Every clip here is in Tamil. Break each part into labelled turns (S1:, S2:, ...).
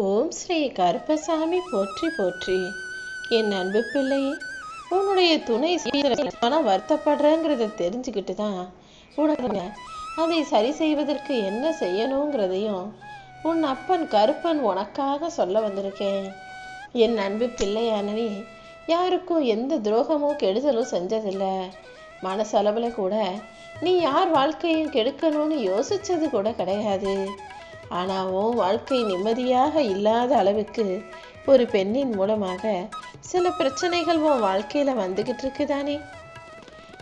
S1: ஓம் ஸ்ரீ கருப்பசாமி போற்றி போற்றி. என் அன்பு பிள்ளையே உன்னுடைய துணை மனம் வருத்தப்படுறேங்கிறத தெரிஞ்சுக்கிட்டு தான் உனக்கு அதை சரி செய்வதற்கு என்ன செய்யணுங்கிறதையும் உன் அப்பன் கருப்பன் உனக்காக சொல்ல வந்திருக்கேன். என் அன்பு பிள்ளையான யாருக்கும் எந்த துரோகமும் கெடுதலும் செஞ்சதில்லை. மனசளவில் கூட நீ யார் வாழ்க்கையும் கெடுக்கணும்னு யோசிச்சது கூட கிடையாது. ஆனால் உன் வாழ்க்கை நிம்மதியாக இல்லாத அளவுக்கு ஒரு பெண்ணின் மூலமாக சில பிரச்சனைகள் உன் வாழ்க்கையில் வந்துக்கிட்டு இருக்குதானே?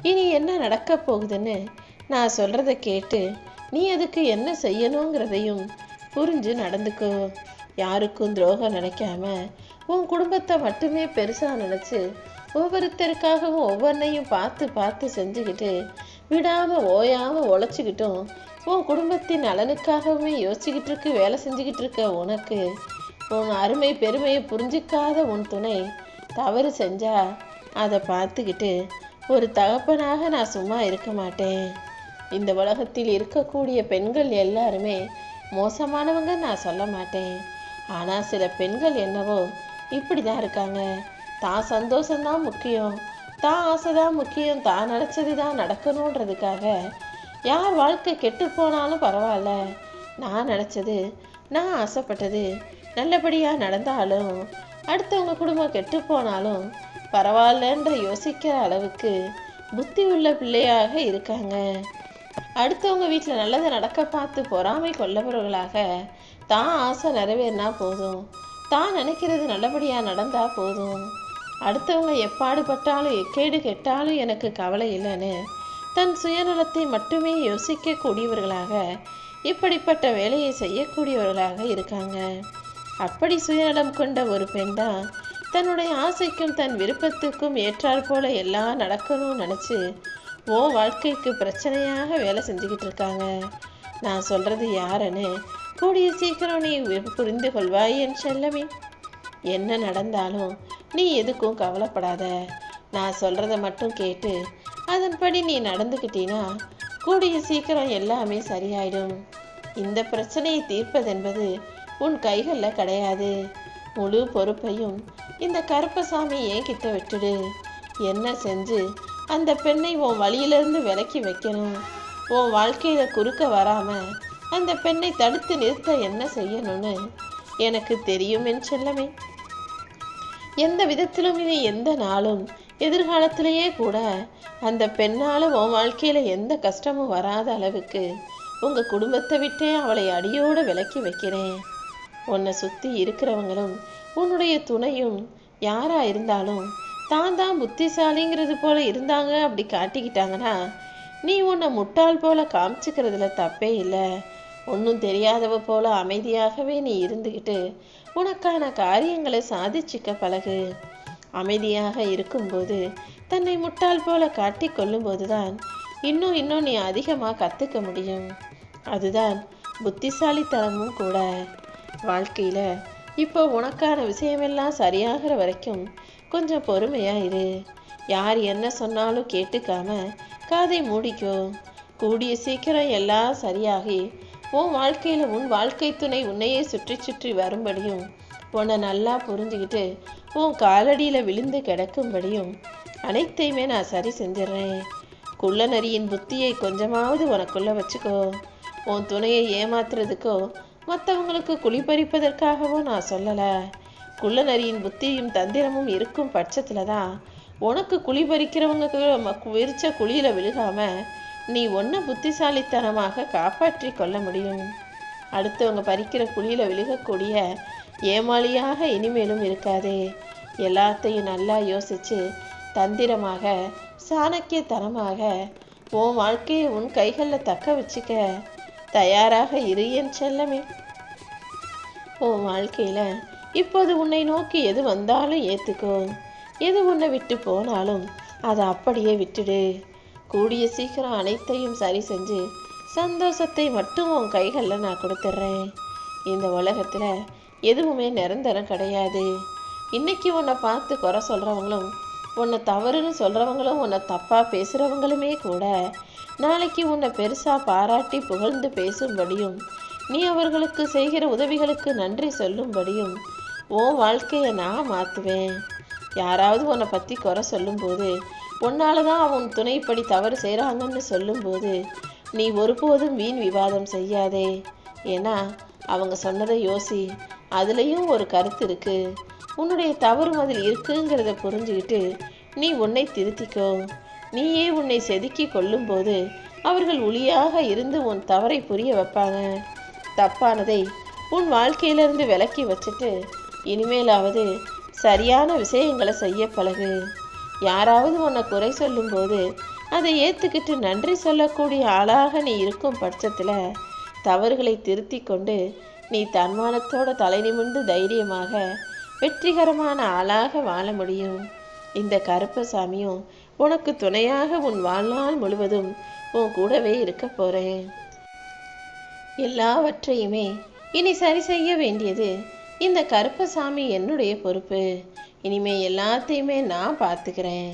S1: இனி என்ன நடக்க போகுதுன்னு நான் சொல்கிறத கேட்டு நீ அதுக்கு என்ன செய்யணுங்கிறதையும் புரிஞ்சு நடந்துக்கோ. யாருக்கும் துரோகம் நினைக்காம உன் குடும்பத்தை மட்டுமே பெருசாக நினச்சி ஒவ்வொருத்தருக்காகவும் ஒவ்வொன்றையும் பார்த்து பார்த்து செஞ்சுக்கிட்டு விடாமல் ஓயாமல் உழைச்சிக்கிட்டும் உன் குடும்பத்தின் நலனுக்காகவுமே யோசிச்சுக்கிட்டு இருக்கு வேலை செஞ்சுக்கிட்டு இருக்க உனக்கு. உன் அருமை பெருமையை புரிஞ்சிக்காத உன் துணை. தவறு செஞ்சா அதை பார்த்துக்கிட்டு ஒரு தகப்பனாக நான் சும்மா இருக்க மாட்டேன். இந்த உலகத்தில் இருக்கக்கூடிய பெண்கள் எல்லாருமே மோசமானவங்க நான் சொல்ல மாட்டேன். ஆனால் சில பெண்கள் என்னவோ இப்படி தான் இருக்காங்க. தான் சந்தோஷம்தான் முக்கியம். தான் ஆசை தான் முக்கியம். தான் நினச்சது தான் நடக்கணுன்றதுக்காக யார் வாழ்க்கை கெட்டு போனாலும் பரவாயில்ல. நான் நினச்சது நான் ஆசைப்பட்டது நல்லபடியாக நடந்தாலும் அடுத்தவங்க குடும்பம் கெட்டு போனாலும் பரவாயில்லன்ற யோசிக்கிற அளவுக்கு புத்தி உள்ள பிள்ளையாக இருக்காங்க. அடுத்தவங்க வீட்டில் நல்லதை நடக்க பார்த்து பொறாமை கொள்ளவர்களாக தான் ஆசை நிறைவேறினா போதும். தான் நினைக்கிறது நல்லபடியாக நடந்தா போதும். அடுத்தவங்க எப்பாடுபட்டாலும் எக்கேடு கெட்டாலும் எனக்கு கவலை இல்லைன்னு தன் சுயநலத்தை மட்டுமே யோசிக்கக்கூடியவர்களாக இப்படிப்பட்ட வேலையை செய்யக்கூடியவர்களாக இருக்காங்க. அப்படி சுயநலம் கொண்ட ஒரு பெண் தான் தன்னுடைய ஆசைக்கும் தன் விருப்பத்துக்கும் ஏற்றாற் போல எல்லாம் நடக்கணும்னு நினச்சி ஓ வாழ்க்கைக்கு பிரச்சனையாக வேலை செஞ்சுக்கிட்டு இருக்காங்க. நான் சொல்கிறது யாருன்னு கூடிய சீக்கிரம் நீ புரிந்து கொள்வாய் என் செல்லமே. என்ன நடந்தாலும் நீ எதுக்கும் கவலைப்படாத. நான் சொல்கிறத மட்டும் கேட்டு அதன்படி நீ நடந்துக்கிட்டீன்னா கூடிய சீக்கிரம் எல்லாமே சரியாயிடும். இந்த பிரச்சனையை தீர்ப்பதென்பது உன் கைகளில் கிடையாது. முழு பொறுப்பையும் இந்த கருப்பசாமி ஏன் கிட்ட விட்டுடு. என்ன செஞ்சு அந்த பெண்ணை உன் வழியிலிருந்து விலக்கி வைக்கணும்? உன் வாழ்க்கையில குறுக்க வராம அந்த பெண்ணை தடுத்து நிறுத்த என்ன செய்யணும்னு எனக்கு தெரியும் என் செல்லமே. எந்த விதத்திலும் இனி எந்த நாளும் எதிர்காலத்திலேயே கூட அந்த பெண்ணால் உன் வாழ்க்கையில் எந்த கஷ்டமும் வராத அளவுக்கு உங்கள் குடும்பத்தை விட்டே அவளை அடியோடு விலக்கி வைக்கிறேன். உன்னை சுற்றி இருக்கிறவங்களும் உன்னுடைய துணையும் யாராக இருந்தாலும் தான் தான் புத்திசாலிங்கிறது போல இருந்தாங்க அப்படி காட்டிக்கிட்டாங்கன்னா நீ உன்னை முட்டாள் போல காமிச்சிக்கிறதுல தப்பே இல்லை. ஒன்றும் தெரியாதவ போல அமைதியாகவே நீ இருந்துக்கிட்டு உனக்கான காரியங்களை சாதிச்சிக்க பழகு. அமைதியாக இருக்கும்போது தன்னை முட்டாள் போல காட்டி கொள்ளும்போது தான் இன்னும் இன்னும் நீ அதிகமாக கற்றுக்க முடியும். அதுதான் புத்திசாலித்தனமும் கூட. வாழ்க்கையில் இப்போ உனக்கான விஷயமெல்லாம் சரியாகிற வரைக்கும் கொஞ்சம் பொறுமையாக இரு. யார் என்ன சொன்னாலும் கேட்டுக்காம காதை மூடிக்கோ. கூடிய சீக்கிரம் எல்லாம் சரியாகி உன் வாழ்க்கையில் உன் வாழ்க்கை துணை உன்னையே சுற்றி சுற்றி வரும்படியும் உன்னை நல்லா புரிஞ்சுக்கிட்டு உன் காலடியில் விழுந்து கிடக்கும்படியும் அனைத்தையுமே நான் சரி செஞ்சிடுறேன். குள்ள நரியின் புத்தியை கொஞ்சமாவது உனக்குள்ள வச்சுக்கோ. உன் துணையை ஏமாத்துறதுக்கோ மற்றவங்களுக்கு குளிப்பறிப்பதற்காகவோ நான் சொல்லலை. குள்ள நரியின் புத்தியும் தந்திரமும் இருக்கும் பட்சத்தில் தான் உனக்கு குழி பறிக்கிறவங்க விரிச்ச குழியில் விழுகாமல் நீ ஒன்றை புத்திசாலித்தனமாக காப்பாற்றி கொள்ள முடியும். அடுத்தவங்க பறிக்கிற குழியில் விழுகக்கூடிய ஏமாளியாக இனிமேலும் இருக்காதே. எல்லாத்தையும் நல்லா யோசிச்சு தந்திரமாக சாணக்கியத்தனமாக உன் வாழ்க்கையை உன் கைகளில் தக்க வச்சுக்க. தயாராக இரு என் செல்லமே. உன் வாழ்க்கையில் இப்போது உன்னை நோக்கி எது வந்தாலும் ஏற்றுக்கோ எது உன்னை விட்டு போனாலும் அதை அப்படியே விட்டுடு. கூடிய சீக்கிரம் அனைத்தையும் சரி செஞ்சு சந்தோஷத்தை மட்டும் உன் கைகளில் நான் கொடுத்துட்றேன். இந்த உலகத்தில் எதுவுமே நிரந்தரம் கிடையாது. இன்னைக்கு உன்னை பார்த்து குறை சொல்கிறவங்களும் உன்னை தவறுன்னு சொல்கிறவங்களும் உன்னை தப்பாக பேசுகிறவங்களுமே கூட நாளைக்கு உன்னை பெருசாக பாராட்டி புகழ்ந்து பேசும்படியும் நீ அவர்களுக்கு செய்கிற உதவிகளுக்கு நன்றி சொல்லும்படியும் உன் வாழ்க்கையை நான் மாற்றுவேன் யாராவது உன்னை பற்றி குறை சொல்லும்போது உன்னால தான் அவன் துணைப்படி தவறு செய்கிறாங்கன்னு சொல்லும்போது நீ ஒருபோதும் வீண் விவாதம் செய்யாதே. ஏன்னா அவங்க சொன்னதை யோசி அதுலேயும் ஒரு கருத்து இருக்கு. உன்னுடைய தவறு அதில் இருக்குங்கிறத புரிஞ்சுக்கிட்டு நீ உன்னை திருத்திக்கோ. நீயே உன்னை செதுக்கி கொள்ளும்போது அவர்கள் ஒளியாக இருந்து உன் தவறை புரிய வைப்பாங்க. தப்பானதை உன் வாழ்க்கையிலிருந்து விலக்கி வச்சுட்டு இனிமேலாவது சரியான விஷயங்களை செய்ய பழகு. யாராவது உன்னை குறை சொல்லும்போது அதை ஏற்றுக்கிட்டு நன்றி சொல்லக்கூடிய ஆளாக நீ இருக்கும் பட்சத்தில் தவறுகளை திருத்தி கொண்டு நீ தன்மானத்தோட தலை நிமிர்ந்து தைரியமாக வெற்றிகரமான ஆளாக வாழ முடியும். இந்த கருப்பசாமியும் உனக்கு துணையாக உன் வாழ்நாள் முழுவதும் உன் கூடவே இருக்க போறேன். எல்லாவற்றையுமே இனி சரி செய்ய வேண்டியது இந்த கருப்பசாமி என்னுடைய பொறுப்பு. இனிமே எல்லாத்தையுமே நான் பார்த்துக்கிறேன்.